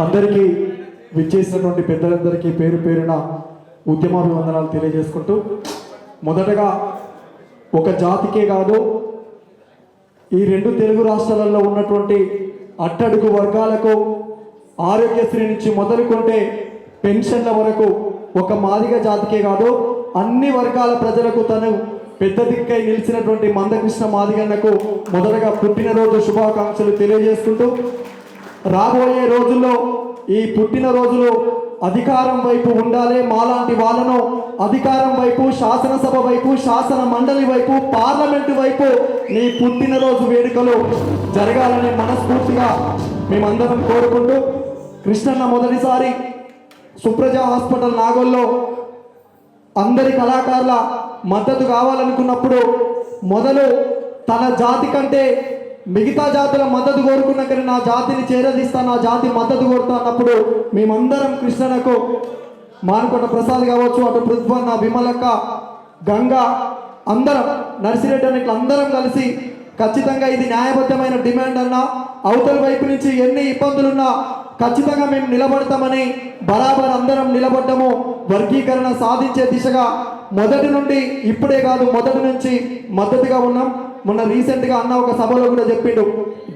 అందరికీ విచ్చేసినటువంటి పెద్దలందరికీ పేరు పేరున ఉద్యమాభివందనాలు తెలియజేసుకుంటూ మొదటగా ఒక జాతికే కాదు ఈ రెండు తెలుగు రాష్ట్రాలలో ఉన్నటువంటి అట్టడుగు వర్గాలకు ఆరోగ్యశ్రీ నుంచి మొదలుకుంటే పెన్షన్ల వరకు ఒక మాదిగ జాతికే కాదు అన్ని వర్గాల ప్రజలకు తను పెద్ద దిక్కై నిలిచినటువంటి మందకృష్ణ మాదిగన్నకు మొదటగా పుట్టినరోజు శుభాకాంక్షలు తెలియజేసుకుంటూ రాబోయే రోజుల్లో ఈ పుట్టినరోజులు అధికారం వైపు ఉండాలి. మాలాంటి వాళ్ళను అధికారం వైపు శాసనసభ వైపు శాసన మండలి వైపు పార్లమెంటు వైపు నీ పుట్టినరోజు వేడుకలు జరగాలని మనస్ఫూర్తిగా మేమందరం కోరుకుంటూ కృష్ణన్న మొదటిసారి సుప్రజ హాస్పిటల్ నాగోల్లో అందరి కళాకారుల మద్దతు కావాలనుకున్నప్పుడు మొదలు తన జాతి కంటే మిగతా జాతుల మద్దతు కోరుకున్న కానీ నా జాతిని చేరదీస్తా నా జాతి మద్దతు కోరుతా అన్నప్పుడు మేమందరం కృష్ణనకు మానుకొండ ప్రసాద్ కావచ్చు అటు పృథ్వన్న విమలక్క గంగ అందరం నర్సిరెడ్డి అని ఇట్లా అందరం కలిసి ఖచ్చితంగా ఇది న్యాయబద్ధమైన డిమాండ్ అన్నా అవతల వైపు నుంచి ఎన్ని ఇబ్బందులున్నా ఖచ్చితంగా మేము నిలబడతామని బరాబర్ అందరం నిలబడ్డము. వర్గీకరణ సాధించే దిశగా మొదటి నుండి ఇప్పుడే కాదు మొదటి నుంచి మద్దతుగా ఉన్నాం. మొన్న రీసెంట్గా అన్న ఒక సభలో కూడా చెప్పిండు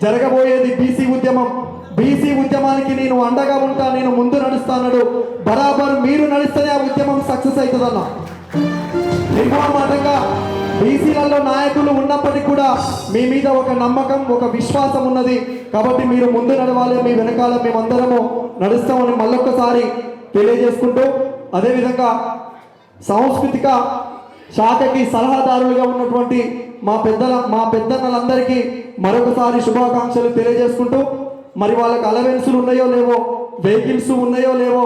జరగబోయేది బీసీ ఉద్యమం. బీసీ ఉద్యమానికి నేను అండగా ఉంటా నేను ముందు నడుస్తానడు బరాబర్ మీరు నడిస్తేనే ఆ ఉద్యమం సక్సెస్ అవుతుందన్న నిర్మోహమాటంగా బీసీలలో నాయకులు ఉన్నప్పటికీ కూడా మీ మీద ఒక నమ్మకం ఒక విశ్వాసం ఉన్నది. కాబట్టి మీరు ముందు నడవాలి మీ వెనకాల మేమందరము నడుస్తామని మళ్ళొక్కసారి తెలియజేసుకుంటూ అదేవిధంగా సాంస్కృతిక శాఖకి సలహాదారులుగా ఉన్నటువంటి మా పెద్దల మా పెద్దన్నలందరికీ మరొకసారి శుభాకాంక్షలు తెలియజేసుకుంటూ మరి వాళ్ళకి అలవెన్సులు ఉన్నాయో లేవో వెహికల్స్ ఉన్నాయో లేవో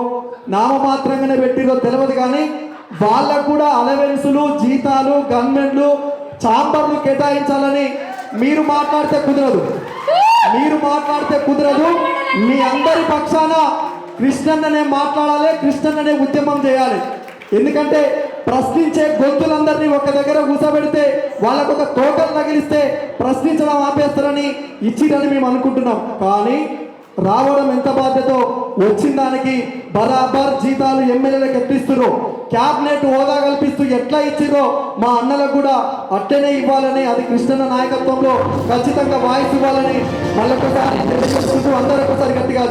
నామమాత్రంగానే పెట్టిరో తెలియదు కానీ వాళ్ళకు కూడా అలవెన్సులు జీతాలు గవర్నమెంట్లు చాంబర్లు కేటాయించాలని మీరు మాట్లాడితే కుదరదు. మీరు మాట్లాడితే కుదరదు. మీ అందరి పక్షాన కృష్ణన్ననే మాట్లాడాలి కృష్ణన్ననే ఉద్యమం చేయాలి. ఎందుకంటే ప్రశ్నించే గొంతులందరినీ ఒక దగ్గర కూసబెడితే వాళ్ళకు ఒక తోకలు తగిలిస్తే ప్రశ్నించడం ఆపేస్తారని ఇచ్చిరని మేము అనుకుంటున్నాం. కానీ రావడం ఎంత బాధ్యతో వచ్చిన దానికి బరాబర్ జీతాలు ఎమ్మెల్యేలకు ఎట్టిస్తున్నారు క్యాబినెట్ హోదా కల్పిస్తూ ఎట్లా ఇచ్చిరో మా అన్నలకు కూడా అట్టనే ఇవ్వాలని అది కృష్ణన్న నాయకత్వంలో ఖచ్చితంగా వాయిస్ ఇవ్వాలని మళ్ళొకసారి అందరూ ఒకసారి గట్టిగా